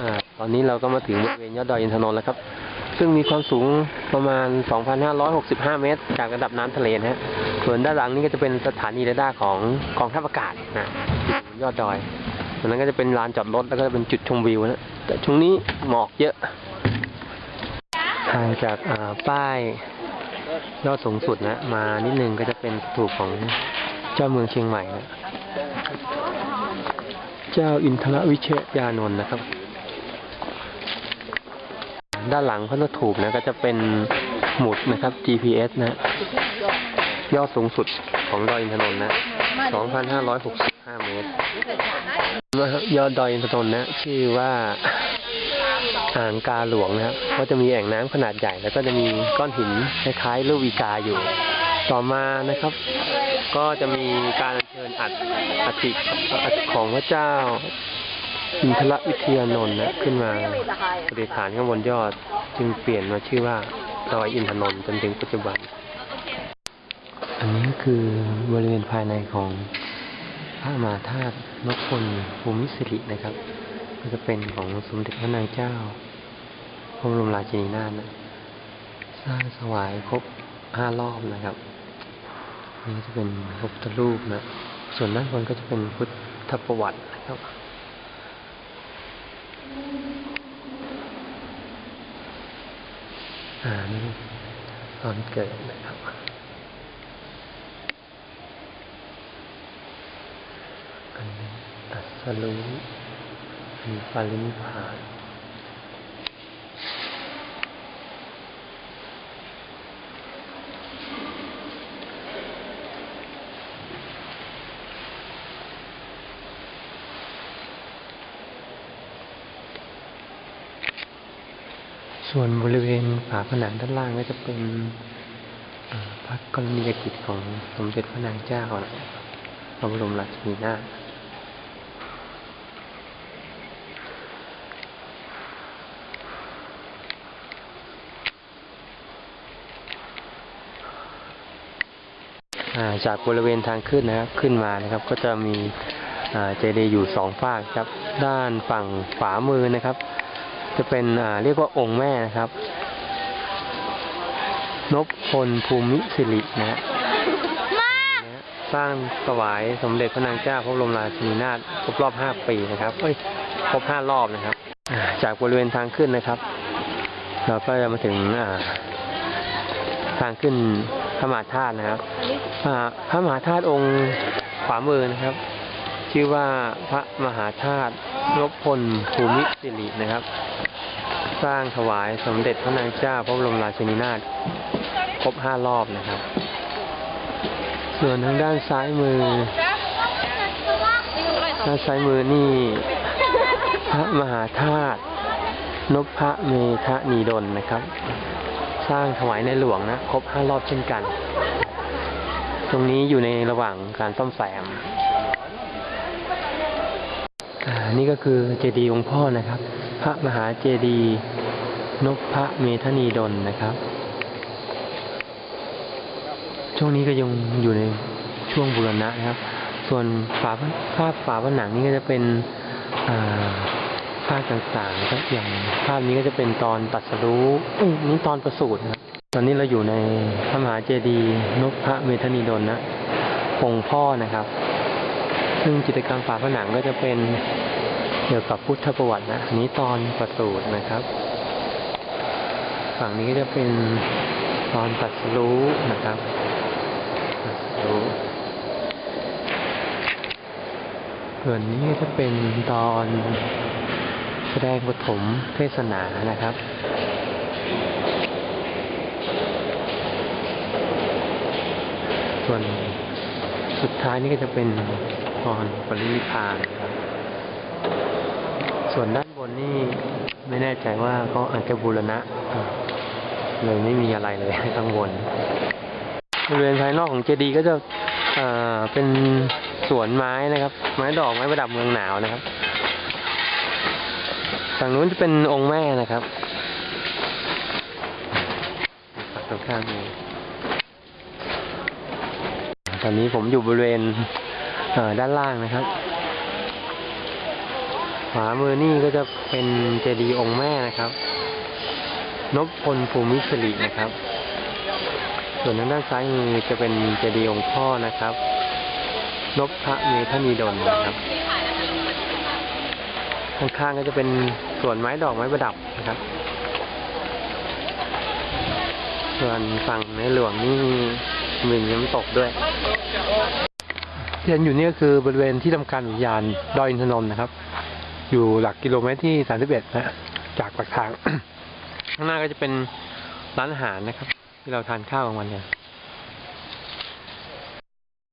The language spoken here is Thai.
อตอนนี้เราก็มาถึงบริเวณยอดดอยอินทนนท์แล้วครับ ซึ่งมีความสูงประมาณ 2,565 เมตร จากระดับน้ำทะเลนะฮะ ส่วนด้านหลังนี่ก็จะเป็นสถานีเรดาร์ของกองทัพอากาศนะยอดดอยส่วนนั้นก็จะเป็นลานจอดรถแล้วก็จะเป็นจุดชมวิวนะ แต่ช่วงนี้หมอกเยอะห่างจากป้ายยอดสูงสุดนะ มานิดนึงก็จะเป็นถูปของเจ้าเมืองเชียงใหม่นะ เจ้าอินทรวิเชยานนท์นะครับ ด้านหลังพระถูปนะก็จะเป็นหมุดนะครับ GPS นะยอดสูงสุดของดอยอินทนนท์นะ 2,565 เมตรนะครับยอดดอยอินทนนท์นะ ชื่อว่าอ่างกาหลวงนะครับ ก็จะมีแอ่งน้ำขนาดใหญ่ แล้วก็จะมีก้อนหินคล้ายๆลูกวีกาอยู่ ต่อมานะครับ ก็จะมีการเชิญอัฐอัฐิอัฐิของพระเจ้า อินทรวิทยานนท์นะขึ้นมาปฏิฐานข้างบนยอด จึงเปลี่ยนมาชื่อว่าดอยอินทนนท์จนถึงปัจจุบัน อันนี้คือบริเวณภายในของพระมหาธาตุนพพลภูมิสิรินะครับ ก็จะเป็นของสมเด็จพระนางเจ้าพระบรมราชินีนาถนะสร้างสวายครบห้ารอบนะครับ นี่จะเป็นพระพุทธรูปนะ ส่วนด้านบนก็จะเป็นพุทธประวัตินะครับ อ่า นี่ตอนเกิดนะครับ อันนี้ตัดสรุปมีปารินิพพาน ส่วนบริเวณฝาผนังด้านล่างก็จะเป็นพระกรณียกิจของสมเด็จพระนางเจ้าพระบรมราชินีนาถจากบริเวณทางขึ้นนะครับขึ้นมานะครับ ก็จะมีเจดีย์อยู่สองฝากครับ ด้านฝั่งขวามือนะครับ จะเป็นอ่าเรียกว่าองค์แม่นะครับนพพลภูมิสิรินะฮะนะฮะสร้างถวายสมเด็จพระนางเจ้าพระบรมราชินีนาถครบรอบ 5 ปีนะครับ เอ้ย ครบ 5 รอบนะครับอ่าจากบริเวณทางขึ้นนะครับ เราก็จะมาถึงอ่าทางขึ้นพระมหาธาตุนะครับอ่าพระมหาธาตุองค์ขวามือนะครับ ชื่อว่าพระมหาธาตุ นพพลภูมิสิรินะครับ สร้างถวายสมเด็จพระนางเจ้าพระบรมราชินีนาถครบห้ารอบนะครับ ส่วนทางด้านซ้ายมือด้านซ้ายมือนี่ พระมหาธาตุนพเมธนีดลนะครับ สร้างถวายในหลวงนะ ครบห้ารอบเช่นกัน ตรงนี้อยู่ในระหว่างการซ่อมแซม นี่ก็คือเจดีย์องค์พ่อนะครับ พระมหาเจดีย์นพพระเมธนีดลนะครับ ช่วงนี้ก็ยังอยู่ในช่วงบูรณะนะครับ ส่วนฝาภาพฝาผนังนี่ก็จะเป็นภาพต่างๆครับอย่างภาพนี้ก็จะเป็นตอนตัดสรู้นี่ตอนประสูตินะครับตอนนี้เราอยู่ในพระมหาเจดีย์นพพระเมธนีดลนะองค์พ่อนะครับ ซึ่งจิตรกรรมฝาผนังก็จะเป็นเกี่ยวกับพุทธประวัตินะอันนี้ตอนประสูตินะครับ ฝั่งนี้ก็จะเป็นตอนตัดสรู้นะครับตัดสรู้ส่วนนี้ก็จะเป็นตอนแสดงปฐมเทศนานะครับส่วนสุดท้ายนี่ก็จะเป็น ตอนปรินิพานครับ ส่วนด้านบนนี่ไม่แน่ใจว่าก็อาจจะบูรณะ เลยไม่มีอะไรเลยข้างบนบริเวณภายนอกของเจดีย์ก็จะเป็นสวนไม้นะครับ ไม้ดอกไม้ประดับเมืองหนาวนะครับฝั่งนู้นจะเป็นองค์แม่นะครับฝั่งตรงข้ามนี้ตอนนี้ผมอยู่บริเวณ ด้านล่างนะครับ ขวามือนี่ก็จะเป็นเจดีย์องค์แม่นะครับนพพลภูมิสิรินะครับ ส่วนทางด้านซ้ายมือจะเป็นเจดีย์องค์พ่อนะครับนพพระเมธนีดลนะครับ ข้างๆก็จะเป็นส่วนไม้ดอกไม้ประดับนะครับส่วนฝั่งในหลวงนี่มีน้ำตกด้วย ที่เห็นอยู่นี่ก็คือบริเวณที่ทำการอุทยานดอยอินทนนท์นะครับ อยู่หลักกิโลเมตรที่31นะจากปากทาง ข้างหน้าก็จะเป็นร้านอาหารนะครับ ที่เราทานข้าวกลางวันกัน